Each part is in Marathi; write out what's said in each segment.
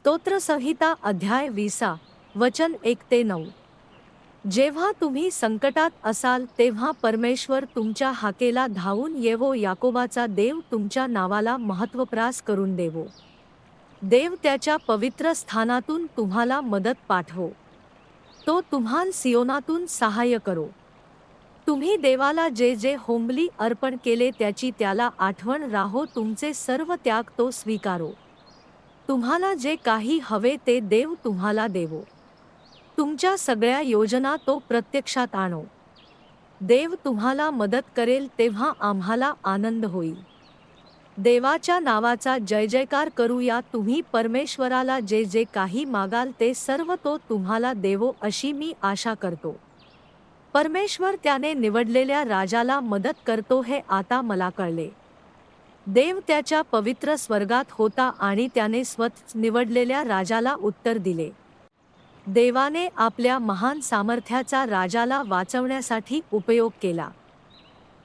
स्तोत्रसंहिता अध्याय विसा वचन एक ते नऊ. जेव्हा तुम्ही संकटात असाल तेव्हा परमेश्वर तुमच्या हाकेला धावून येवो याकोबाचा देव तुमच्या नावाला महत्वप्रास करून देवो. देव त्याच्या पवित्र स्थानातून तुम्हाला मदत पाठवो. तो तुम्हाल सियोनातून सहाय्य करो. तुम्ही देवाला जे जे होंबली अर्पण केले त्याची त्याला आठवण राहो तुमचे सर्व त्याग तो स्वीकारो. तुम्हाला जे काही हवे ते देव तुम्हाला देवो. तुमच्या सगळ्या योजना तो प्रत्यक्षात आणो. देव तुम्हाला मदत करेल तेव्हा आम्हाला आनंद होईल. देवाच्या नावाचा जय जयकार करूया तुम्ही परमेश्वराला जे जे काही मागाल ते सर्व तो तुम्हाला देवो अशी मी आशा करतो. परमेश्वर त्याने निवडलेल्या राजाला मदत करतो हे आता मला कळले. देव त्याच्या पवित्र स्वर्गात होता आणि त्याने स्वत निवडलेल्या राजाला उत्तर दिले. देवाने आपल्या महान सामर्थ्याचा राजाला वाचवण्यासाठी उपयोग केला.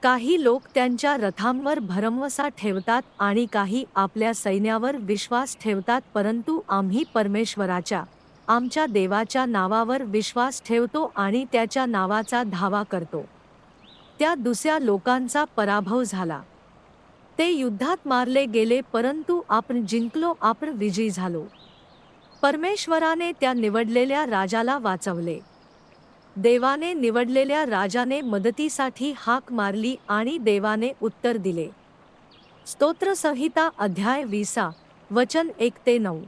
काही लोक त्यांच्या रथांवर भरमवसा ठेवतात आणि काही आपल्या सैन्यावर विश्वास ठेवतात परंतु आम्ही परमेश्वराच्या आमच्या देवाच्या नावावर विश्वास ठेवतो आणि त्याच्या नावाचा धावा करतो. त्या दुसऱ्या लोकांचा पराभव झाला. ते युद्धात मारले गेले परंतु आपण जिंकलो आपण विजयी झालो. परमेश्वराने त्या निवडलेल्या राजाला वाचवले. देवाने निवडलेल्या राजाने मदतीसाठी हाक मारली आणि देवाने उत्तर दिले. स्तोत्रसंहिता अध्याय विसा वचन एक ते नऊ.